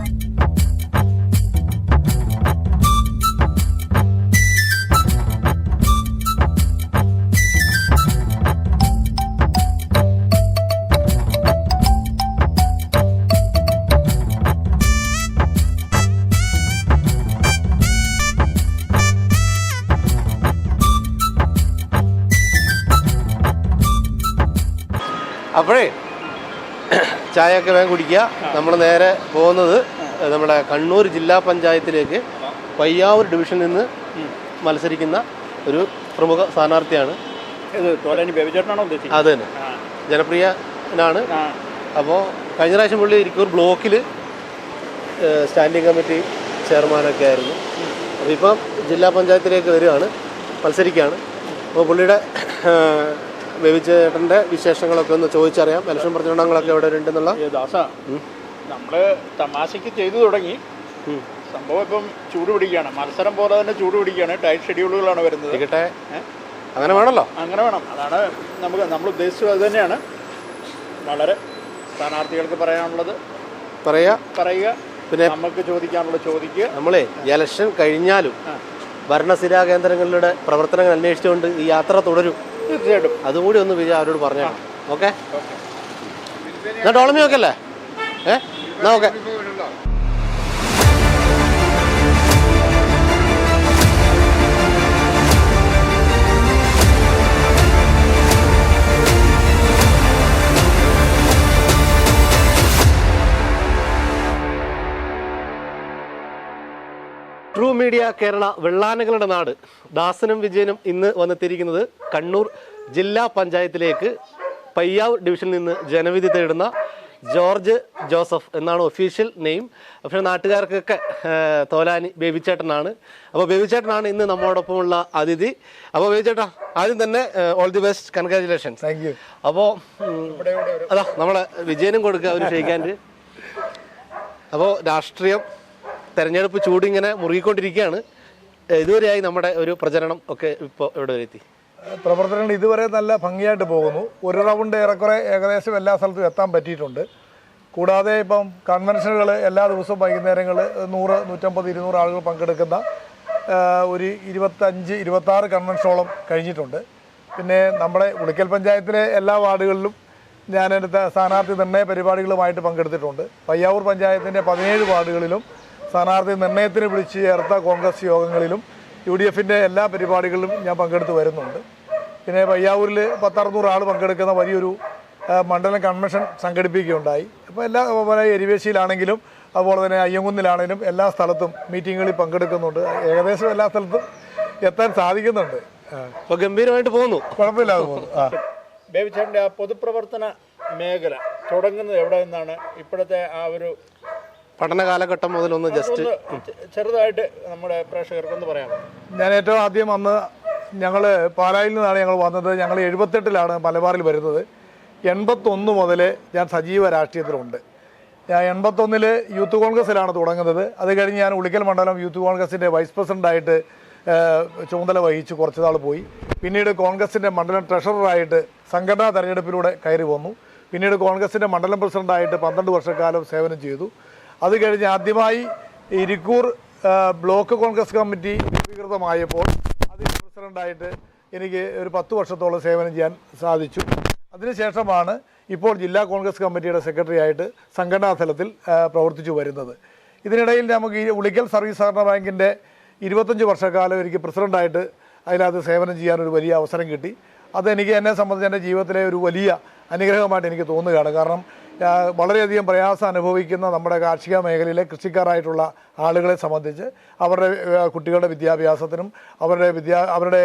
Bye. ചായയൊക്കെ വേഗം കുടിക്കുക. നമ്മൾ നേരെ പോകുന്നത് നമ്മുടെ കണ്ണൂർ ജില്ലാ പഞ്ചായത്തിലേക്ക് പയ്യാവൂർ ഡിവിഷനിൽ നിന്ന് മത്സരിക്കുന്ന ഒരു പ്രമുഖ സ്ഥാനാർത്ഥിയാണ്. അത് തന്നെ. ജനപ്രിയനാണ്. അപ്പോൾ കഴിഞ്ഞ പ്രാവശ്യം പുള്ളി ഇരിക്കൂർ ബ്ലോക്കിൽ സ്റ്റാൻഡിംഗ് കമ്മിറ്റി ചെയർമാനൊക്കെ ആയിരുന്നു. അപ്പോൾ ഇപ്പം ജില്ലാ പഞ്ചായത്തിലേക്ക് വരികയാണ് മത്സരിക്കുകയാണ്. അപ്പോൾ പുള്ളിയുടെ ബേബിച്ചേട്ടന്റെ വിശേഷങ്ങളൊക്കെ ഒന്ന് ചോദിച്ചറിയാം. ഇലക്ഷൻ പ്രചരണങ്ങളൊക്കെ എവിടെ ഉണ്ടെന്നുള്ള. നമ്മൾ തമാശക്ക് ചെയ്തു തുടങ്ങി. സംഭവം ഇപ്പം ചൂട് പിടിക്കുകയാണ്. മത്സരം പോലെ തന്നെ ചൂട് പിടിക്കുകയാണ്. ടൈറ്റ് ഷെഡ്യൂളുകളാണ് വരുന്നത്. കേട്ടെ അങ്ങനെ വേണമല്ലോ അങ്ങനെ വേണം. അതാണ് നമുക്ക് നമ്മൾ ഉദ്ദേശിച്ചത് അത് തന്നെയാണ്. വളരെ സ്ഥാനാർത്ഥികൾക്ക് പറയാനുള്ളത്. പറയാ. പറയുക. പിന്നെ നമുക്ക് ചോദിക്കാനുള്ള ചോദിക്കുക. നമ്മളെ ഇലക്ഷൻ കഴിഞ്ഞാലും ഭരണസിരാ കേന്ദ്രങ്ങളുടെ പ്രവർത്തനങ്ങൾ അന്വേഷിച്ചുകൊണ്ട് ഈ യാത്ര തുടരും. തീർച്ചയായിട്ടും. അതും കൂടി ഒന്ന് വിജയ അവരോട് പറഞ്ഞേക്കാം ഓക്കെ ഓക്കെ? എന്നാ ടോളമി ഓക്കെ അല്ലേ? ഏ? എന്നാ ഓക്കെ. മീഡിയ കേരള വെള്ളാനകളുടെ നാട്. ദാസനും വിജയനും ഇന്ന് വന്നെത്തിയിരിക്കുന്നത് കണ്ണൂർ ജില്ലാ പഞ്ചായത്തിലേക്ക്. പയ്യാവ് ഡിവിഷനിൽ നിന്ന് ജനവിധി തേടുന്ന ജോർജ് ജോസഫ് എന്നാണ് ഒഫീഷ്യൽ നെയിം. പക്ഷേ നാട്ടുകാർക്കൊക്കെ തോലാനി ബേബിച്ചേട്ടനാണ്. അപ്പോൾ ബേബിച്ചേട്ടനാണ് ഇന്ന് നമ്മോടൊപ്പമുള്ള അതിഥി. അപ്പോൾ ബേബിച്ചേട്ടാ ആദ്യം തന്നെ all the best congratulation thank you അപ്പോൾ അതാ നമ്മളെ വിജയനും കൊടുക്കുക ഒരു ചെയ്യിക്കാൻ അപ്പോൾ രാഷ്ട്രീയം തെരഞ്ഞെടുപ്പ് ചൂടിങ്ങനെ മുറുകിക്കൊണ്ടിരിക്കുകയാണ്. ഇതുവരെയായി നമ്മുടെ ഒരു പ്രചരണം ഒക്കെ ഇപ്പോൾ ഇവിടെ എത്തി? പ്രവർത്തനങ്ങൾ ഇതുവരെ നല്ല ഭംഗിയായിട്ട് പോകുന്നു. ഒരു റൗണ്ട് ഏറെക്കുറെ ഏകദേശം എല്ലാ സ്ഥലത്തും എത്താൻ പറ്റിയിട്ടുണ്ട്. കൂടാതെ ഇപ്പം കൺവെൻഷനുകൾ എല്ലാ ദിവസവും വൈകുന്നേരങ്ങളിൽ നൂറ് നൂറ്റമ്പത് ഇരുന്നൂറ് ആളുകൾ പങ്കെടുക്കുന്ന ഒരു ഇരുപത്തഞ്ച് ഇരുപത്താറ് കൺവെൻഷനോളം കഴിഞ്ഞിട്ടുണ്ട്. പിന്നെ നമ്മുടെ ഉളിക്കൽ പഞ്ചായത്തിലെ എല്ലാ വാർഡുകളിലും ഞാനെടുത്ത സ്ഥാനാർത്ഥി നിർണയ പരിപാടികളുമായിട്ട് പങ്കെടുത്തിട്ടുണ്ട്. പയ്യാവൂർ പഞ്ചായത്തിന്റെ പതിനേഴ് വാർഡുകളിലും സ്ഥാനാർത്ഥി നിർണയത്തിന് വിളിച്ചു ചേർത്ത കോൺഗ്രസ് യോഗങ്ങളിലും യു ഡി എഫിന്റെ എല്ലാ പരിപാടികളിലും ഞാൻ പങ്കെടുത്ത് വരുന്നുണ്ട്. പിന്നെ പയ്യാവൂരിൽ പത്തറുന്നൂറ് ആൾ പങ്കെടുക്കുന്ന വലിയൊരു മണ്ഡലം കൺവെൻഷൻ സംഘടിപ്പിക്കുകയുണ്ടായി. അപ്പോൾ എല്ലാ പോലെ എരിവേശിയിലാണെങ്കിലും അതുപോലെ തന്നെ അയ്യങ്കുന്നിലാണെങ്കിലും എല്ലാ സ്ഥലത്തും മീറ്റിങ്ങുകളിൽ പങ്കെടുക്കുന്നുണ്ട്. ഏകദേശം എല്ലാ സ്ഥലത്തും എത്താൻ സാധിക്കുന്നുണ്ട്. അപ്പോൾ ഗംഭീരമായിട്ട് പോകുന്നു. കുഴപ്പമില്ലാതെ പോകുന്നു. ആ. ബേബിച്ചേട്ടന്റെ ആ പൊതുപ്രവർത്തന മേഖല തുടങ്ങുന്നത് എവിടെ നിന്നാണ് ഇപ്പോഴത്തെ ആ ഒരു പഠന കാലഘട്ടം മുതൽ ഒന്ന് ജസ്റ്റ് ചെറുതായിട്ട് നമ്മുടെ പ്രേക്ഷകർക്കൊന്ന് പറയാം ഞാൻ ഏറ്റവും ആദ്യം അന്ന് ഞങ്ങൾ പാലായിൽ നിന്നാണ് ഞങ്ങൾ വന്നത്. ഞങ്ങൾ എഴുപത്തെട്ടിലാണ് മലബാറിൽ വരുന്നത്. എൺപത്തൊന്ന് മുതൽ ഞാൻ സജീവ രാഷ്ട്രീയത്തിലുണ്ട്. ഞാൻ എൺപത്തൊന്നിൽ യൂത്ത് കോൺഗ്രസ്സിലാണ് തുടങ്ങുന്നത്. അത് കഴിഞ്ഞ് ഞാൻ ഉളിക്കൽ മണ്ഡലം യൂത്ത് കോൺഗ്രസിന്റെ വൈസ് പ്രസിഡന്റായിട്ട് ചുമതല വഹിച്ച് കുറച്ച് നാൾ പോയി. പിന്നീട് കോൺഗ്രസിന്റെ മണ്ഡലം ട്രഷററായിട്ട് സംഘടനാ തെരഞ്ഞെടുപ്പിലൂടെ കയറി വന്നു. പിന്നീട് കോൺഗ്രസിന്റെ മണ്ഡലം പ്രസിഡന്റായിട്ട് പന്ത്രണ്ട് വർഷക്കാലം സേവനം ചെയ്തു. അത് കഴിഞ്ഞ് ആദ്യമായി ഇരിക്കൂർ ബ്ലോക്ക് കോൺഗ്രസ് കമ്മിറ്റി രൂപീകൃതമായപ്പോൾ അതിന്റെ പ്രസിഡന്റായിട്ട് എനിക്ക് ഒരു പത്ത് വർഷത്തോളം സേവനം ചെയ്യാൻ സാധിച്ചു. അതിനുശേഷമാണ് ഇപ്പോൾ ജില്ലാ കോൺഗ്രസ് കമ്മിറ്റിയുടെ സെക്രട്ടറി ആയിട്ട് സംഘടനാ തലത്തിൽ പ്രവർത്തിച്ചു വരുന്നത്. ഇതിനിടയിൽ നമുക്ക് ഈ ഉളിക്കൽ സർവീസ് സഹകരണ ബാങ്കിന്റെ ഇരുപത്തഞ്ച് വർഷക്കാലം എനിക്ക് പ്രസിഡന്റായിട്ട് അതിനകത്ത് സേവനം ചെയ്യാനൊരു വലിയ അവസരം കിട്ടി. അതെനിക്ക് എന്നെ സംബന്ധിച്ച് എന്റെ ജീവിതത്തിലെ ഒരു വലിയ അനുഗ്രഹമായിട്ട് എനിക്ക് തോന്നുകയാണ്. കാരണം വളരെയധികം പ്രയാസം അനുഭവിക്കുന്ന നമ്മുടെ കാർഷിക മേഖലയിലെ കൃഷിക്കാരായിട്ടുള്ള ആളുകളെ സംബന്ധിച്ച് അവരുടെ കുട്ടികളുടെ വിദ്യാഭ്യാസത്തിനും അവരുടെ വിദ്യാ അവരുടെ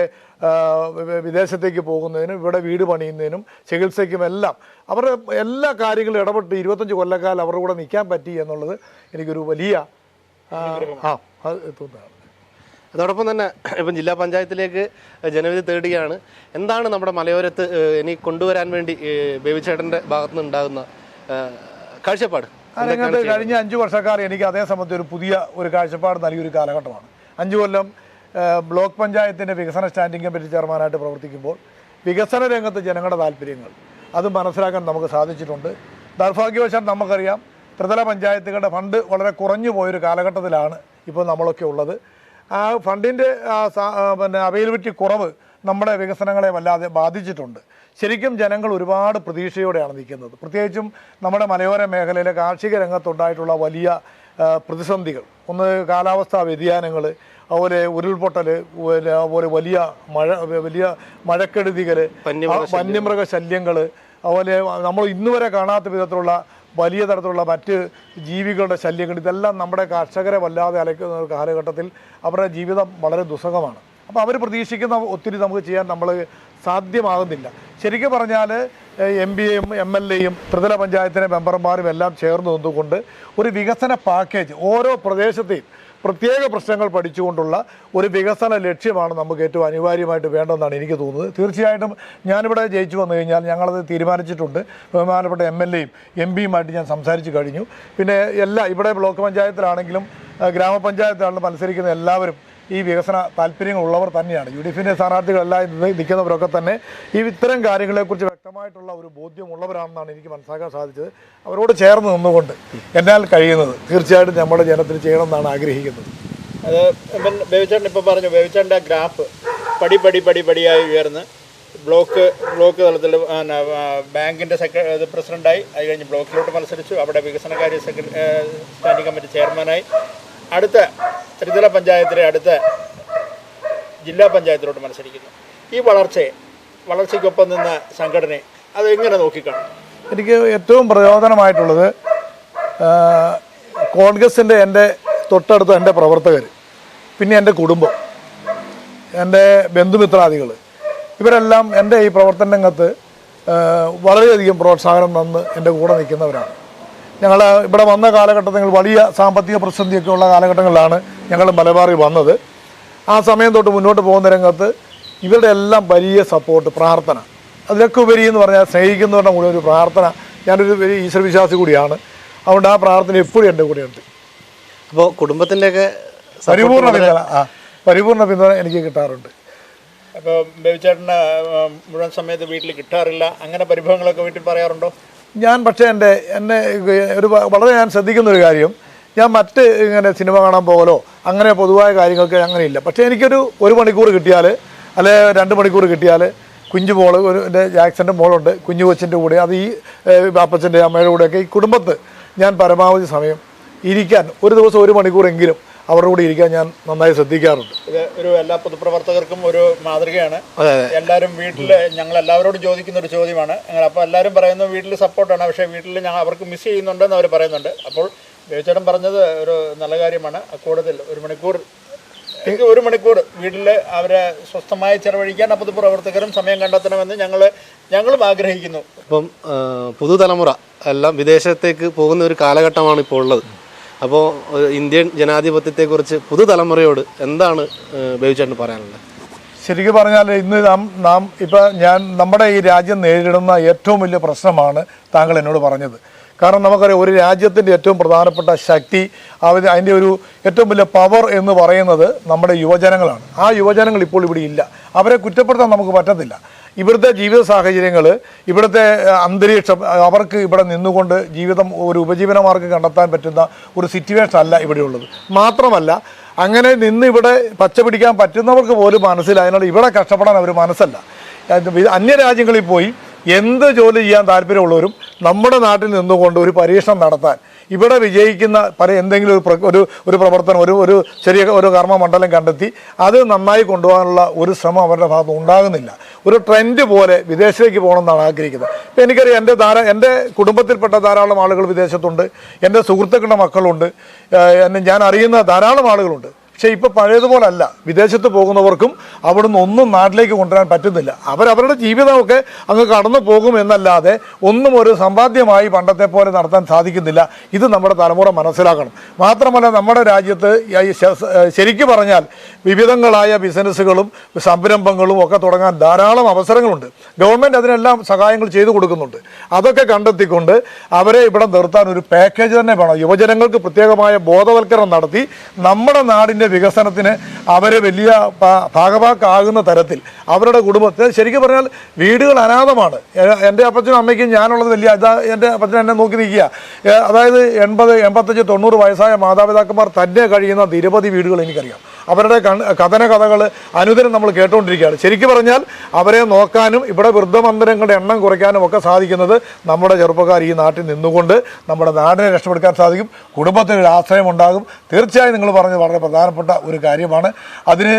വിദേശത്തേക്ക് പോകുന്നതിനും ഇവിടെ വീട് പണിയുന്നതിനും ചികിത്സയ്ക്കും എല്ലാം അവരുടെ എല്ലാ കാര്യങ്ങളും ഇടപെട്ട് ഇരുപത്തഞ്ച് കൊല്ലക്കാലം അവരുടെ കൂടെ നിൽക്കാൻ പറ്റി എന്നുള്ളത് എനിക്കൊരു വലിയ ആ, അത് അതോടൊപ്പം തന്നെ ഇപ്പം ജില്ലാ പഞ്ചായത്തിലേക്ക് ജനവിധി തേടുകയാണ്. എന്താണ് നമ്മുടെ മലയോരത്ത് ഇനി കൊണ്ടുവരാൻ വേണ്ടി ബേബിച്ചേട്ടന്റെ ഭാഗത്തുനിന്ന് ഉണ്ടാകുന്ന കാഴ്ചപ്പാട്. രംഗത്ത് കഴിഞ്ഞ അഞ്ച് വർഷക്കാർ എനിക്ക് അതേ സമയത്ത് ഒരു പുതിയ ഒരു കാഴ്ചപ്പാട് നൽകിയൊരു കാലഘട്ടമാണ്. അഞ്ച് കൊല്ലം ബ്ലോക്ക് പഞ്ചായത്തിന്റെ വികസന സ്റ്റാൻഡിംഗ് കമ്മിറ്റി ചെയർമാനായിട്ട് പ്രവർത്തിക്കുമ്പോൾ വികസന രംഗത്ത് ജനങ്ങളുടെ താല്പര്യങ്ങൾ അത് മനസ്സിലാക്കാൻ നമുക്ക് സാധിച്ചിട്ടുണ്ട്. ദൗർഭാഗ്യവശാൽ നമുക്കറിയാം ത്രിതല പഞ്ചായത്തുകളുടെ ഫണ്ട് വളരെ കുറഞ്ഞു പോയൊരു കാലഘട്ടത്തിലാണ് ഇപ്പോൾ നമ്മളൊക്കെ ഉള്ളത്. ആ ഫണ്ടിന്റെ പിന്നെ അവൈലബിലിറ്റി കുറവ് നമ്മുടെ വികസനങ്ങളെ വല്ലാതെ ബാധിച്ചിട്ടുണ്ട്. ശരിക്കും ജനങ്ങൾ ഒരുപാട് പ്രതീക്ഷയോടെയാണ് നിൽക്കുന്നത്. പ്രത്യേകിച്ചും നമ്മുടെ മലയോര മേഖലയിലെ കാർഷിക രംഗത്തുണ്ടായിട്ടുള്ള വലിയ പ്രതിസന്ധികൾ. ഒന്ന് കാലാവസ്ഥാ വ്യതിയാനങ്ങൾ അതുപോലെ ഉരുൾപൊട്ടൽ അതുപോലെ വലിയ മഴ വലിയ മഴക്കെടുതികൾ വന്യമൃഗ ശല്യങ്ങൾ അതുപോലെ നമ്മൾ ഇന്നുവരെ കാണാത്ത വിധത്തിലുള്ള വലിയ തരത്തിലുള്ള മറ്റ് ജീവികളുടെ ശല്യങ്ങൾ ഇതെല്ലാം നമ്മുടെ കർഷകരെ വല്ലാതെ അലയ്ക്കുന്ന ഒരു കാലഘട്ടത്തിൽ അവരുടെ ജീവിതം വളരെ ദുസ്സഹമാണ്. അപ്പോൾ അവർ പ്രതീക്ഷിക്കുന്ന ഒത്തിരി നമുക്ക് ചെയ്യാൻ നമ്മൾ സാധ്യമാകുന്നില്ല. ശരിക്കും പറഞ്ഞാൽ എം പിയും എം എൽ എയും ത്രിതല പഞ്ചായത്തിലെ മെമ്പർമാരും എല്ലാം ചേർന്ന് നിന്നുകൊണ്ട് ഒരു വികസന പാക്കേജ് ഓരോ പ്രദേശത്തെയും പ്രത്യേക പ്രശ്നങ്ങൾ പഠിച്ചുകൊണ്ടുള്ള ഒരു വികസന ലക്ഷ്യമാണ് നമുക്ക് ഏറ്റവും അനിവാര്യമായിട്ട് വേണ്ടതെന്നാണ് എനിക്ക് തോന്നുന്നത്. തീർച്ചയായിട്ടും ഞാനിവിടെ ജയിച്ചു വന്നു കഴിഞ്ഞാൽ ഞങ്ങളത് തീരുമാനിച്ചിട്ടുണ്ട്. ബഹുമാനപ്പെട്ട എം എൽ എയും എം പിയുമായിട്ട് ഞാൻ സംസാരിച്ചു കഴിഞ്ഞു. പിന്നെ എല്ലാ ഇവിടെ ബ്ലോക്ക് പഞ്ചായത്തിലാണെങ്കിലും ആ, ഗ്രാമപഞ്ചായത്തിലാണെങ്കിലും മത്സരിക്കുന്ന എല്ലാവരും ഈ വികസന താല്പര്യങ്ങളുള്ളവർ തന്നെയാണ്. യു ഡി എഫിന്റെ സ്ഥാനാർത്ഥികളല്ല നിൽക്കുന്നവരൊക്കെ തന്നെ ഈ ഇത്തരം കാര്യങ്ങളെക്കുറിച്ച് വ്യക്തമായിട്ടുള്ള ഒരു ബോധ്യമുള്ളവരാണെന്നാണ് എനിക്ക് മനസ്സിലാക്കാൻ സാധിച്ചത്. അവരോട് ചേർന്ന് നിന്നുകൊണ്ട് എന്നാൽ കഴിയുന്നത് തീർച്ചയായിട്ടും നമ്മുടെ ജനത്തിന് ചെയ്യണമെന്നാണ് ആഗ്രഹിക്കുന്നത്. അത് ബേബിച്ചാണ്ട് ഇപ്പോൾ പറഞ്ഞു ബേബിച്ചേട്ടന്റെ ഗ്രാഫ് പടി പടി പടി പടിയായി ഉയർന്ന്. ബ്ലോക്ക് ബ്ലോക്ക് തലത്തിൽ ബാങ്കിന്റെ സെക്ര ഇത് പ്രസിഡന്റായി അത് കഴിഞ്ഞ് ബ്ലോക്കിലോട്ട് മത്സരിച്ചു. അവിടെ വികസനകാര്യ സെക്രട്ടറി സ്റ്റാൻഡിംഗ് കമ്മിറ്റി ചെയർമാനായി. അടുത്ത ത്രിതല പഞ്ചായത്തിലെ അടുത്ത ജില്ലാ പഞ്ചായത്തിലോട്ട് മത്സരിക്കുന്നു. ഈ വളർച്ചയെ വളർച്ചയ്ക്കൊപ്പം നിന്ന സംഘടനയെ അത് എങ്ങനെ നോക്കിക്കാണും? എനിക്ക് ഏറ്റവും പ്രയോജനമായിട്ടുള്ളത് കോൺഗ്രസിന്റെ എന്റെ തൊട്ടടുത്ത എന്റെ പ്രവർത്തകർ പിന്നെ എന്റെ കുടുംബം എന്റെ ബന്ധുമിത്രാദികൾ ഇവരെല്ലാം എന്റെ ഈ പ്രവർത്തന രംഗത്ത് വളരെയധികം പ്രോത്സാഹനം തന്ന് എന്റെ കൂടെ നിൽക്കുന്നവരാണ്. ഞങ്ങൾ ഇവിടെ വന്ന കാലഘട്ടത്തിൽ വലിയ സാമ്പത്തിക പ്രതിസന്ധിയൊക്കെ ഉള്ള കാലഘട്ടങ്ങളിലാണ് ഞങ്ങൾ മലബാറിൽ വന്നത്. ആ സമയം തൊട്ട് മുന്നോട്ട് പോകുന്ന രംഗത്ത് ഇവരുടെ എല്ലാം വലിയ സപ്പോർട്ട് പ്രാർത്ഥന. അതിലൊക്കെ ഉപരി എന്ന് പറഞ്ഞാൽ സ്നേഹിക്കുന്നവരുടെ മുഴുവൻ ഒരു പ്രാർത്ഥന. ഞാനൊരു വലിയ ഈശ്വരവിശ്വാസി കൂടിയാണ്. അതുകൊണ്ട് ആ പ്രാർത്ഥന എപ്പോഴും എന്റെ കൂടെയുണ്ട് അപ്പോൾ കുടുംബത്തിന്റെയൊക്കെ പരിപൂർണ പിന്തുണ ആ പരിപൂർണ പിന്തുണ എനിക്ക് കിട്ടാറുണ്ട്. അപ്പോൾ ബേബിച്ചേട്ടന് മുഴുവൻ സമയത്ത് വീട്ടിൽ കിട്ടാറില്ല. അങ്ങനെ പരിഭവങ്ങളൊക്കെ വീട്ടിൽ പറയാറുണ്ടോ? ഞാൻ പക്ഷേ എന്റെ എന്നെ ഒരു വളരെ ഞാൻ ശ്രദ്ധിക്കുന്ന ഒരു കാര്യം. ഞാൻ മറ്റ് ഇങ്ങനെ സിനിമ കാണാൻ പോകലോ അങ്ങനെ പൊതുവായ കാര്യങ്ങൾക്ക് അങ്ങനെയില്ല. പക്ഷേ എനിക്കൊരു ഒരു മണിക്കൂർ കിട്ടിയാൽ അല്ലെ രണ്ട് മണിക്കൂർ കിട്ടിയാൽ കുഞ്ഞു മോൾ ഒരു എന്റെ ജാക്സന്റെ മോളുണ്ട് കുഞ്ഞു കൊച്ചിന്റെ കൂടെ അത് ഈ ഏഹ്, ബാപ്പച്ചന്റെ അമ്മയുടെ കൂടെയൊക്കെ ഈ കുടുംബത്ത് ഞാൻ പരമാവധി സമയം ഇരിക്കാൻ ഒരു ദിവസം ഒരു മണിക്കൂറെങ്കിലും അവരുടെ കൂടെ ഇരിക്കാൻ ഞാൻ നന്നായി ശ്രദ്ധിക്കാറുണ്ട്. ഇത് ഒരു എല്ലാ പൊതുപ്രവർത്തകർക്കും ഒരു മാതൃകയാണ്. എല്ലാവരും വീട്ടിൽ ഞങ്ങൾ എല്ലാവരോടും ചോദിക്കുന്ന ഒരു ചോദ്യമാണ്. അപ്പോൾ എല്ലാവരും പറയുന്നത് വീട്ടിൽ സപ്പോർട്ടാണ് പക്ഷേ വീട്ടിൽ ഞങ്ങൾ അവർക്ക് മിസ് ചെയ്യുന്നുണ്ടെന്ന് അവർ പറയുന്നുണ്ട്. അപ്പോൾ ബേബിച്ചേട്ടൻ പറഞ്ഞത് ഒരു നല്ല കാര്യമാണ്. കൂടുതൽ ഒരു മണിക്കൂർ എനിക്ക് ഒരു മണിക്കൂർ വീട്ടിൽ അവരെ സ്വസ്ഥമായി ചെലവഴിക്കാൻ ആ പൊതുപ്രവർത്തകരും സമയം കണ്ടെത്തണമെന്ന് ഞങ്ങൾ ഞങ്ങളും ആഗ്രഹിക്കുന്നു. ഇപ്പം പുതുതലമുറ എല്ലാം വിദേശത്തേക്ക് പോകുന്ന ഒരു കാലഘട്ടമാണ് ഇപ്പോൾ ഉള്ളത്. അപ്പോൾ ഇന്ത്യൻ ജനാധിപത്യത്തെക്കുറിച്ച് പുതുതലമുറയോട് എന്താണ് ബേബിച്ചേട്ടന് പറയാനുള്ളത്? ശരിക്കും പറഞ്ഞാൽ ഇന്ന് നാം നാം ഇപ്പം ഞാൻ നമ്മുടെ ഈ രാജ്യം നേരിടുന്ന ഏറ്റവും വലിയ പ്രശ്നമാണ് താങ്കൾ എന്നോട് പറഞ്ഞത്. കാരണം നമുക്കറിയാം ഒരു രാജ്യത്തിന്റെ ഏറ്റവും പ്രധാനപ്പെട്ട ശക്തി അവർ അതിന്റെ ഒരു ഏറ്റവും വലിയ പവർ എന്ന് പറയുന്നത് നമ്മുടെ യുവജനങ്ങളാണ്. ആ യുവജനങ്ങൾ ഇപ്പോൾ ഇവിടെ ഇല്ല. അവരെ കുറ്റപ്പെടുത്താൻ നമുക്ക് പറ്റത്തില്ല. ഇവിടുത്തെ ജീവിത സാഹചര്യങ്ങൾ ഇവിടുത്തെ അന്തരീക്ഷം അവർക്ക് ഇവിടെ നിന്നുകൊണ്ട് ജീവിതം ഒരു ഉപജീവന മാർഗം കണ്ടെത്താൻ പറ്റുന്ന ഒരു സിറ്റുവേഷൻ അല്ല ഇവിടെയുള്ളത് മാത്രമല്ല അങ്ങനെ നിന്ന് ഇവിടെ പച്ച പിടിക്കാൻ പറ്റുന്നവർക്ക് പോലും മനസ്സില്ല അതിനോട് ഇവിടെ കഷ്ടപ്പെടാൻ അവർ മനസ്സല്ല. അന്യ രാജ്യങ്ങളിൽ അന്യരാജ്യങ്ങളിൽ പോയി എന്ത് ജോലി ചെയ്യാൻ താല്പര്യമുള്ളവരും നമ്മുടെ നാട്ടിൽ നിന്നുകൊണ്ട് ഒരു പരീക്ഷണം നടത്താൻ ഇവിടെ വിജയിക്കുന്ന പല എന്തെങ്കിലും ഒരു ഒരു പ്രവർത്തനം ഒരു ഒരു ചെറിയ ഒരു കർമ്മമണ്ഡലം കണ്ടെത്തി അത് നന്നായി കൊണ്ടുപോകാനുള്ള ഒരു ശ്രമം അവരുടെ ഭാഗത്ത് ഉണ്ടാകുന്നില്ല. ഒരു ട്രെൻഡ് പോലെ വിദേശത്തേക്ക് പോകണമെന്നാണ് ആഗ്രഹിക്കുന്നത്. ഇപ്പം എനിക്കറിയാം എന്റെ ധാരാ എന്റെ കുടുംബത്തിൽപ്പെട്ട ധാരാളം ആളുകൾ വിദേശത്തുണ്ട്. എന്റെ സുഹൃത്തുക്കളുടെ മക്കളുണ്ട്. എന്നെ ഞാൻ അറിയുന്ന ധാരാളം ആളുകളുണ്ട്. പക്ഷേ ഇപ്പോൾ പഴയതുപോലല്ല. വിദേശത്ത് പോകുന്നവർക്കും അവിടുന്ന് ഒന്നും നാട്ടിലേക്ക് കൊണ്ടുവരാൻ പറ്റുന്നില്ല. അവരവരുടെ ജീവിതമൊക്കെ അങ്ങ് കടന്നു പോകും എന്നല്ലാതെ ഒന്നും ഒരു സമ്പാദ്യമായി പണ്ടത്തെ പോലെ നടത്താൻ സാധിക്കുന്നില്ല. ഇത് നമ്മുടെ തലമുറ മനസ്സിലാക്കണം. മാത്രമല്ല നമ്മുടെ രാജ്യത്ത് ശരിക്കു പറഞ്ഞാൽ വിവിധങ്ങളായ ബിസിനസ്സുകളും സംരംഭങ്ങളും ഒക്കെ തുടങ്ങാൻ ധാരാളം അവസരങ്ങളുണ്ട്. ഗവൺമെന്റ് അതിനെല്ലാം സഹായങ്ങൾ ചെയ്തു കൊടുക്കുന്നുണ്ട്. അതൊക്കെ കണ്ടെത്തിക്കൊണ്ട് അവരെ ഇവിടെ നിർത്താൻ ഒരു പാക്കേജ് തന്നെ വേണം. യുവജനങ്ങൾക്ക് പ്രത്യേകമായ ബോധവൽക്കരണം നടത്തി നമ്മുടെ നാടിന്റെ നാടിന്റെ വികസനത്തിന് അവർ വലിയ ഭാഗഭാക്കാകുന്ന തരത്തിൽ അവരുടെ കുടുംബത്തെ ശരിക്കും പറഞ്ഞാൽ വീടുകൾ അനാഥമാണ്. എന്റെ അപ്പച്ചനും അമ്മയ്ക്കും ഞാനുള്ളത് വലിയ ഇതാ എന്റെ അപ്പച്ചൻ എന്നെ നോക്കി നിൽക്കുക. അതായത് എൺപത് എൺപത്തഞ്ച് തൊണ്ണൂറ് വയസ്സായ മാതാപിതാക്കന്മാർ തന്നെ കഴിയുന്ന നിരവധി വീടുകൾ എനിക്കറിയാം. അവരുടെ കഥന കഥകൾ അനുദിനം നമ്മൾ കേട്ടുകൊണ്ടിരിക്കുകയാണ് ശരിക്കും പറഞ്ഞാൽ അവരെ നോക്കാനും ഇവിടെ വൃദ്ധമന്ദിരങ്ങളുടെ എണ്ണം കുറയ്ക്കാനും ഒക്കെ സാധിക്കുന്നത് നമ്മുടെ ചെറുപ്പക്കാർ ഈ നാട്ടിൽ നിന്നുകൊണ്ട് നമ്മുടെ നാടിനെ രക്ഷപ്പെടുക്കാൻ സാധിക്കും. കുടുംബത്തിന് ഒരു ആശ്രയം ഉണ്ടാകും തീർച്ചയായും നിങ്ങൾ പറഞ്ഞത് വളരെ പ്രധാനപ്പെട്ട ഒരു കാര്യമാണ്. അതിന്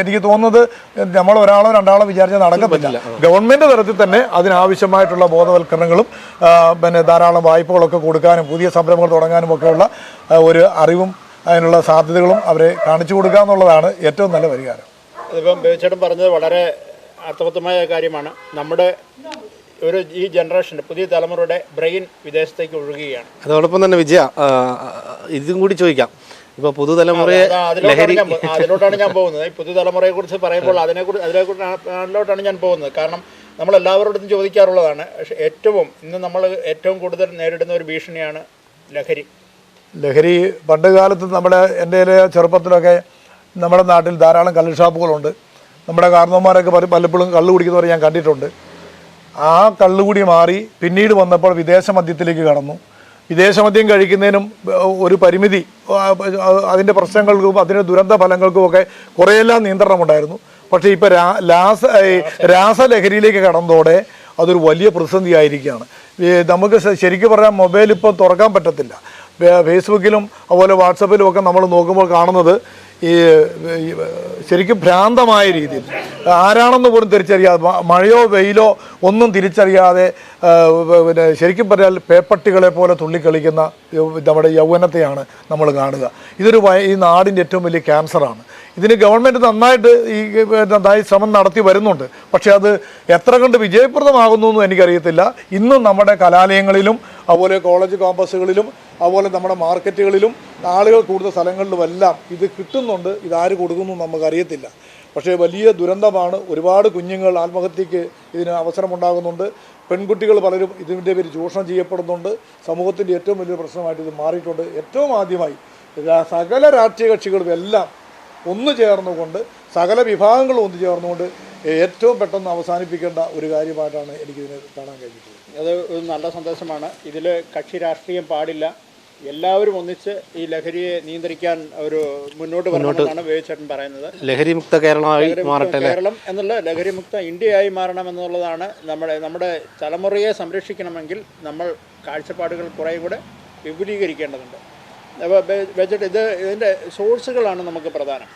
എനിക്ക് തോന്നുന്നത് നമ്മൾ ഒരാളോ രണ്ടാളോ വിചാരിച്ചാൽ നടക്കത്തില്ല. ഗവൺമെന്റ് തലത്തിൽ തന്നെ അതിനാവശ്യമായിട്ടുള്ള ബോധവൽക്കരണങ്ങളും പിന്നെ ധാരാളം വായ്പകളൊക്കെ കൊടുക്കാനും പുതിയ സംരംഭങ്ങൾ തുടങ്ങാനും ഒക്കെയുള്ള ഒരു അറിവും അതിനുള്ള സാധ്യതകളും അവരെ കാണിച്ചു കൊടുക്കുക എന്നുള്ളതാണ് ഏറ്റവും നല്ല പരിഹാരം. അതിപ്പം ബേബിച്ചേട്ടൻ പറഞ്ഞത് വളരെ അർത്ഥവത്തമായ കാര്യമാണ്. നമ്മുടെ ഒരു ഈ ജനറേഷന്റെ പുതിയ തലമുറയുടെ ബ്രെയിൻ വിദേശത്തേക്ക് ഒഴുകുകയാണ്. അതോടൊപ്പം തന്നെ വിജയ ഇതും കൂടി ചോദിക്കാം. ഇപ്പൊ പുതുതലമുറയെ ലഹരി ഞാൻ അതിലോട്ടാണ് ഞാൻ പോകുന്നത്. ഈ പുതുതലമുറയെ കുറിച്ച് പറയുമ്പോൾ അതിനെക്കുറിച്ച് അതിലോട്ടാണ് ഞാൻ പോകുന്നത്. കാരണം നമ്മൾ എല്ലാവരോടും ചോദിക്കാറുള്ളതാണ് പക്ഷെ ഏറ്റവും ഇന്ന് നമ്മൾ ഏറ്റവും കൂടുതൽ നേരിടുന്ന ഒരു ഭീഷണിയാണ് ലഹരി. ലഹരി പണ്ട് കാലത്ത് നമ്മുടെ എന്റെ ചെറുപ്പത്തിലൊക്കെ നമ്മുടെ നാട്ടിൽ ധാരാളം കള്ള് ഷാപ്പുകളുണ്ട്. നമ്മുടെ കാരണവന്മാരൊക്കെ പല- പലപ്പോഴും കള്ള് കുടിക്കുന്നവർ ഞാൻ കണ്ടിട്ടുണ്ട്. ആ കള്ളുകൂടി മാറി പിന്നീട് വന്നപ്പോൾ വിദേശ മദ്യത്തിലേക്ക് കടന്നു. വിദേശ മദ്യം കഴിക്കുന്നതിനും ഒരു പരിമിതി അതിന്റെ പ്രശ്നങ്ങൾക്കും അതിന്റെ ദുരന്ത ഫലങ്ങൾക്കും ഒക്കെ കുറേയെല്ലാം നിയന്ത്രണമുണ്ടായിരുന്നു. പക്ഷേ ഇപ്പോൾ രാ ലാസ രാസലഹരിയിലേക്ക് കടന്നതോടെ അതൊരു വലിയ പ്രതിസന്ധി ആയിരിക്കുകയാണ് നമുക്ക് ശരിക്കും പറഞ്ഞാൽ മൊബൈൽ ഇപ്പോൾ തുറക്കാൻ പറ്റത്തില്ല. ഫേസ്ബുക്കിലും അതുപോലെ വാട്സപ്പിലും ഒക്കെ നമ്മൾ നോക്കുമ്പോൾ കാണുന്നത് ഈ ശരിക്കും ഭ്രാന്തമായ രീതിയിൽ. ആരാണെന്ന് പോലും തിരിച്ചറിയാതെ മഴയോ വെയിലോ ഒന്നും തിരിച്ചറിയാതെ പിന്നെ ശരിക്കും പറഞ്ഞാൽ പേപ്പട്ടികളെ പോലെ തുള്ളിക്കളിക്കുന്ന നമ്മുടെ യൗവനത്തെയാണ് നമ്മൾ കാണുക. ഇതൊരു ഈ നാടിന്റെ ഏറ്റവും വലിയ ക്യാൻസറാണ് ഇതിന് ഗവൺമെന്റ് നന്നായിട്ട് ഈ നന്നായി ശ്രമം നടത്തി വരുന്നുണ്ട്. പക്ഷേ അത് എത്ര കണ്ട് വിജയപ്രദമാകുന്നു എന്നും എനിക്കറിയത്തില്ല. ഇന്നും നമ്മുടെ കലാലയങ്ങളിലും അതുപോലെ കോളേജ് ക്യാമ്പസുകളിലും അതുപോലെ നമ്മുടെ മാർക്കറ്റുകളിലും ആളുകൾ കൂടുതൽ സ്ഥലങ്ങളിലുമെല്ലാം ഇത് കിട്ടുന്നുണ്ട്. ഇതാര് കൊടുക്കുന്നു നമുക്കറിയത്തില്ല. പക്ഷേ വലിയ ദുരന്തമാണ്. ഒരുപാട് കുഞ്ഞുങ്ങൾ ആത്മഹത്യക്ക് ഇതിന് അവസരമുണ്ടാകുന്നുണ്ട്. പെൺകുട്ടികൾ പലരും ഇതിന്റെ പേര് ചൂഷണം ചെയ്യപ്പെടുന്നുണ്ട്. സമൂഹത്തിന്റെ ഏറ്റവും വലിയ പ്രശ്നമായിട്ട് ഇത് മാറിയിട്ടുണ്ട്. ഏറ്റവും ആദ്യമായി സകല രാഷ്ട്രീയ കക്ഷികളും എല്ലാം ഒന്നു ചേർന്നുകൊണ്ട് സകല വിഭാഗങ്ങളും ഒന്നു ചേർന്നുകൊണ്ട് ഏറ്റവും പെട്ടെന്ന് അവസാനിപ്പിക്കേണ്ട ഒരു കാര്യമായിട്ടാണ് എനിക്കിതിനെ കാണാൻ കഴിഞ്ഞിട്ടുള്ളത്. അത് ഒരു നല്ല സന്ദേശമാണ്. ഇതിൽ കക്ഷി രാഷ്ട്രീയം പാടില്ല. എല്ലാവരും ഒന്നിച്ച് ഈ ലഹരിയെ നിയന്ത്രിക്കാൻ ഒരു മുന്നോട്ട് വരണമെന്നാണ് വേവിച്ചേട്ടൻ പറയുന്നത്. ലഹരി മുക്ത കേരളമായി മാറട്ടെ കേരളം എന്നുള്ള ലഹരിമുക്ത ഇന്ത്യയായി മാറണം എന്നുള്ളതാണ് നമ്മുടെ നമ്മുടെ തലമുറയെ സംരക്ഷിക്കണമെങ്കിൽ നമ്മൾ കാഴ്ചപ്പാടുകൾ കുറേ കൂടെ വിപുലീകരിക്കേണ്ടതുണ്ട്. അപ്പോൾ വെച്ചിട്ട് ഇത് ഇതിന്റെ സോഴ്സുകളാണ് നമുക്ക് പ്രധാനം.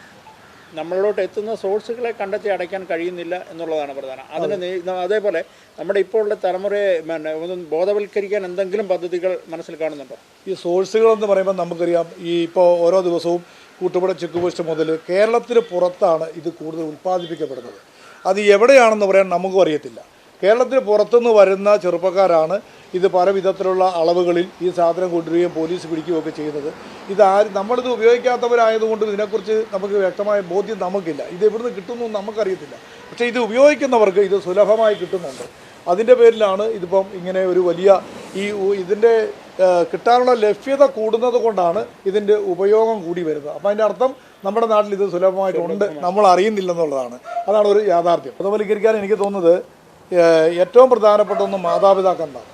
നമ്മളിലോട്ട് എത്തുന്ന സോഴ്സുകളെ കണ്ടെത്തി അടയ്ക്കാൻ കഴിയുന്നില്ല എന്നുള്ളതാണ് പ്രധാനം. അതിന് അതേപോലെ നമ്മുടെ ഇപ്പോൾ ഉള്ള തലമുറയെ പിന്നെ ഒന്ന് ബോധവൽക്കരിക്കാൻ എന്തെങ്കിലും പദ്ധതികൾ മനസ്സിൽ കാണുന്നുണ്ടോ? ഈ സോഴ്സുകൾ എന്ന് പറയുമ്പോൾ നമുക്കറിയാം ഈ ഇപ്പോൾ ഓരോ ദിവസവും കൂട്ടുപുഴ ചെക്ക് പോസ്റ്റ് മുതൽ കേരളത്തിന് പുറത്താണ് ഇത് കൂടുതൽ ഉൽപ്പാദിപ്പിക്കപ്പെടുന്നത്. അത് എവിടെയാണെന്ന് പറയാൻ നമുക്കും അറിയത്തില്ല. കേരളത്തിന് പുറത്തുനിന്ന് വരുന്ന ചെറുപ്പക്കാരാണ് ഇത് പല വിധത്തിലുള്ള അളവുകളിൽ ഈ സാധനം കൊണ്ടുവരികയും പോലീസ് പിടിക്കുകയും ഒക്കെ ചെയ്യുന്നത്. ഇത് ആര് നമ്മളിത് ഉപയോഗിക്കാത്തവരായതുകൊണ്ട് ഇതിനെക്കുറിച്ച് നമുക്ക് വ്യക്തമായ ബോധ്യം നമുക്കില്ല. ഇത് എവിടുന്ന് കിട്ടുന്നു നമുക്കറിയത്തില്ല. പക്ഷേ ഇത് ഉപയോഗിക്കുന്നവർക്ക് ഇത് സുലഭമായി കിട്ടുന്നുണ്ട്. അതിന്റെ പേരിലാണ് ഇതിപ്പം ഇങ്ങനെ ഒരു വലിയ ഈ ഇതിന്റെ കിട്ടാനുള്ള ലഭ്യത കൂടുന്നത് കൊണ്ടാണ് ഇതിന്റെ ഉപയോഗം കൂടി വരുന്നത്. അപ്പം അതിന്റെ അർത്ഥം നമ്മുടെ നാട്ടിൽ ഇത് സുലഭമായിട്ടുണ്ട്. നമ്മൾ അറിയുന്നില്ലെന്നുള്ളതാണ് അതാണ് ഒരു യാഥാർത്ഥ്യം. ബോധവൽക്കരിക്കാൻ എനിക്ക് തോന്നുന്നത് ഏറ്റവും പ്രധാനപ്പെട്ട ഒന്ന് മാതാപിതാക്കളാണ്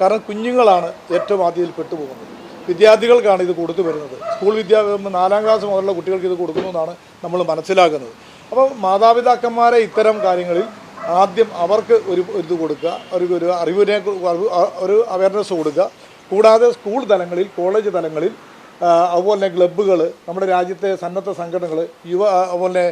കാരണം കുഞ്ഞുങ്ങളാണ് ഏറ്റവും ആദ്യത്തിൽ പെട്ടുപോകുന്നത്. വിദ്യാർത്ഥികൾക്കാണ് ഇത് കൊടുത്തു വരുന്നത്. സ്കൂൾ വിദ്യാഭ്യാസം നാലാം ക്ലാസ് മുതലുള്ള കുട്ടികൾക്ക് ഇത് കൊടുക്കുന്നു എന്നാണ് നമ്മൾ മനസ്സിലാക്കുന്നത്. അപ്പോൾ മാതാപിതാക്കന്മാരെ ഇത്തരം കാര്യങ്ങളിൽ ആദ്യം അവർക്ക് ഒരു ഇത് കൊടുക്കുക ഒരു ഒരു അറിവിനെ ഒരു അവയർനെസ് കൊടുക്കുക. കൂടാതെ സ്കൂൾ തലങ്ങളിൽ കോളേജ് തലങ്ങളിൽ അതുപോലെ തന്നെ ക്ലബ്ബുകൾ നമ്മുടെ രാജ്യത്തെ സന്നദ്ധ സംഘടനകൾ യുവ അതുപോലെ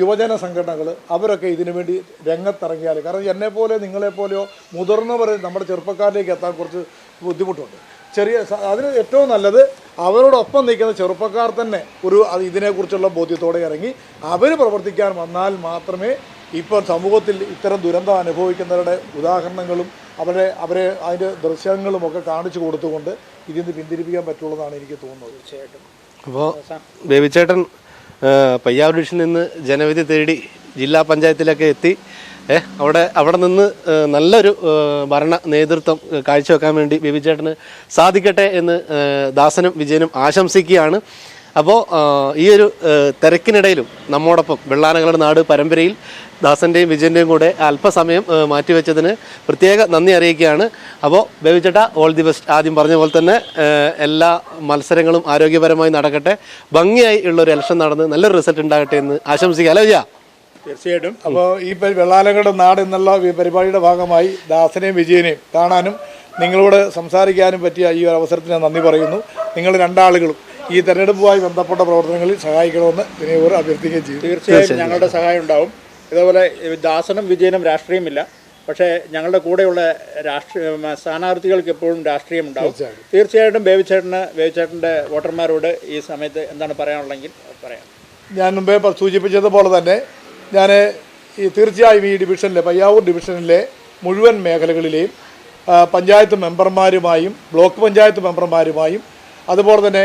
യുവജന സംഘടനകൾ അവരൊക്കെ ഇതിനു വേണ്ടി രംഗത്തിറങ്ങിയാൽ. കാരണം എന്നെപ്പോലെ നിങ്ങളെപ്പോലെയോ മുതിർന്നവർ നമ്മുടെ ചെറുപ്പക്കാരിലേക്ക് എത്താൻ കുറച്ച് ബുദ്ധിമുട്ടുണ്ട്. ചെറിയ അതിന് ഏറ്റവും നല്ലത് അവരോടൊപ്പം നിൽക്കുന്ന ചെറുപ്പക്കാർ തന്നെ ഒരു ഇതിനെക്കുറിച്ചുള്ള ബോധ്യത്തോടെ ഇറങ്ങി അവർ പ്രവർത്തിക്കാൻ വന്നാൽ മാത്രമേ ഇപ്പോൾ സമൂഹത്തിൽ ഇത്തരം ദുരന്തം അനുഭവിക്കുന്നവരുടെ ഉദാഹരണങ്ങളും അവരെ അവരെ അതിന്റെ ദൃശ്യങ്ങളും ഒക്കെ കാണിച്ചു കൊടുത്തുകൊണ്ട് ഇതിൽ നിന്ന് പിന്തിരിപ്പിക്കാൻ പറ്റുള്ളൂ എന്നാണ് എനിക്ക് തോന്നുന്നത്. തീർച്ചയായിട്ടും. അപ്പോൾ ബേബിച്ചേട്ടൻ പയ്യാവൂർ ഡിവിഷനിൽ നിന്ന് ജനവിധി തേടി ജില്ലാ പഞ്ചായത്തിലൊക്കെ എത്തി. ഏ അവിടെ അവിടെ നിന്ന് നല്ലൊരു ഭരണ നേതൃത്വം കാഴ്ചവെക്കാൻ വേണ്ടി ബേബിച്ചേട്ടന് സാധിക്കട്ടെ എന്ന് ദാസനും വിജയനും ആശംസിക്കുകയാണ്. അപ്പോൾ ഈ ഒരു തിരക്കിനിടയിലും നമ്മോടൊപ്പം വെള്ളാനകളുടെ നാട് പരമ്പരയിൽ ദാസന്റെയും വിജയന്റെയും കൂടെ അല്പസമയം മാറ്റിവെച്ചതിന് പ്രത്യേക നന്ദി അറിയിക്കുകയാണ്. അപ്പോൾ ബേബിച്ചേട്ട ഓൾ ദി ബെസ്റ്റ് ആദ്യം പറഞ്ഞ പോലെ തന്നെ എല്ലാ മത്സരങ്ങളും ആരോഗ്യപരമായി നടക്കട്ടെ. ഭംഗിയായി ഉള്ളൊരു ഇലക്ഷൻ നടന്ന് നല്ലൊരു റിസൾട്ട് ഉണ്ടാകട്ടെ എന്ന് ആശംസിക്കുക അല്ലേ വിജയ? തീർച്ചയായിട്ടും. അപ്പോൾ ഈ വെള്ളാലങ്ങളുടെ നാട് എന്നുള്ള പരിപാടിയുടെ ഭാഗമായി ദാസനെയും വിജയനെയും കാണാനും നിങ്ങളോട് സംസാരിക്കാനും പറ്റിയ ഈ ഒരു അവസരത്തിന് നന്ദി പറയുന്നു. നിങ്ങൾ രണ്ടാളുകളും ഈ തെരഞ്ഞെടുപ്പുമായി ബന്ധപ്പെട്ട പ്രവർത്തനങ്ങളിൽ സഹായിക്കണമെന്ന് വിനയപൂർവം അഭ്യർത്ഥിക്കുകയും ചെയ്യും തീർച്ചയായും ഞങ്ങളുടെ സഹായം ഉണ്ടാവും. ഇതേപോലെ ദാസനും വിജയനും രാഷ്ട്രീയമില്ല. പക്ഷേ ഞങ്ങളുടെ കൂടെയുള്ള രാഷ്ട്രീയ സ്ഥാനാർത്ഥികൾക്ക് എപ്പോഴും രാഷ്ട്രീയം ഉണ്ടാവും. തീർച്ചയായിട്ടും ബേബിച്ചേട്ടന് ബേബിച്ചേട്ടന്റെ വോട്ടർമാരോട് ഈ സമയത്ത് എന്താണ് പറയാനുള്ളതെങ്കിൽ പറയാം. ഞാൻ മുമ്പേ സൂചിപ്പിച്ചതുപോലെ തന്നെ ഞാൻ ഈ തീർച്ചയായും ഈ ഡിവിഷനിലെ പയ്യാവൂർ ഡിവിഷനിലെ മുഴുവൻ മേഖലകളിലെയും പഞ്ചായത്ത് മെമ്പർമാരുമായും ബ്ലോക്ക് പഞ്ചായത്ത് മെമ്പർമാരുമായും അതുപോലെ തന്നെ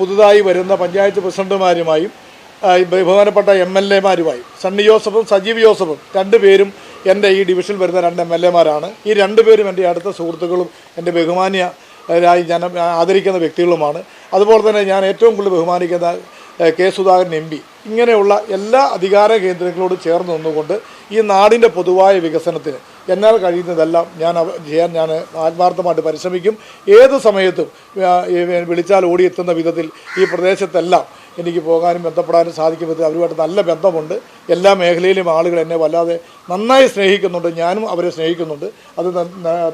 പുതുതായി വരുന്ന പഞ്ചായത്ത് പ്രസിഡന്റുമാരുമായും ബഹുമാനപ്പെട്ട എം എൽ എമാരുമായും സണ്ണി ജോസഫും സജീവ് ജോസഫും രണ്ടുപേരും എന്റെ ഈ ഡിവിഷനിൽ വരുന്ന രണ്ട് എം എൽ എമാരാണ്. ഈ രണ്ടുപേരും എന്റെ അടുത്ത സുഹൃത്തുക്കളും എന്റെ ബഹുമാന്യ ഞാൻ ആദരിക്കുന്ന വ്യക്തികളുമാണ്. അതുപോലെ തന്നെ ഞാൻ ഏറ്റവും കൂടുതൽ ബഹുമാനിക്കുന്ന കെ സുധാകരൻ എം പി. ഇങ്ങനെയുള്ള എല്ലാ അധികാര കേന്ദ്രങ്ങളോട് ചേർന്ന് നിന്നുകൊണ്ട് ഈ നാടിന്റെ പൊതുവായ വികസനത്തിന് എന്നാൽ കഴിയുന്നതെല്ലാം ഞാൻ ചെയ്യാൻ ഞാൻ ആത്മാർത്ഥമായിട്ട് പരിശ്രമിക്കും. ഏത് സമയത്തും വിളിച്ചാൽ ഓടിയെത്തുന്ന വിധത്തിൽ ഈ പ്രദേശത്തെല്ലാം എനിക്ക് പോകാനും ബന്ധപ്പെടാനും സാധിക്കും. വിധത്തിൽ അവരുമായിട്ട് നല്ല ബന്ധമുണ്ട്. എല്ലാ മേഖലയിലും ആളുകൾ എന്നെ വല്ലാതെ നന്നായി സ്നേഹിക്കുന്നുണ്ട്. ഞാനും അവരെ സ്നേഹിക്കുന്നുണ്ട്. അത്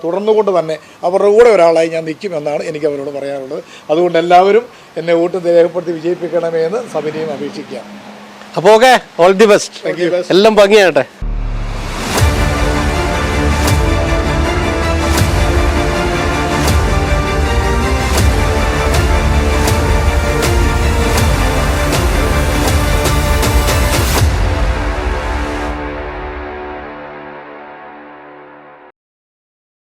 തുടർന്നുകൊണ്ട് തന്നെ അവരുടെ കൂടെ ഒരാളായി ഞാൻ നിൽക്കുമെന്നാണ് എനിക്ക് അവരോട് പറയാനുള്ളത്. അതുകൊണ്ട് എല്ലാവരും എന്നെ വോട്ട് രേഖപ്പെടുത്തി വിജയിപ്പിക്കണമേ എന്ന് സമിതിയും അപേക്ഷിക്കാം. അപ്പോൾ ഓക്കെ ഓൾ ദി ബെസ്റ്റ്. എല്ലാം ഭംഗിയാകട്ടെ.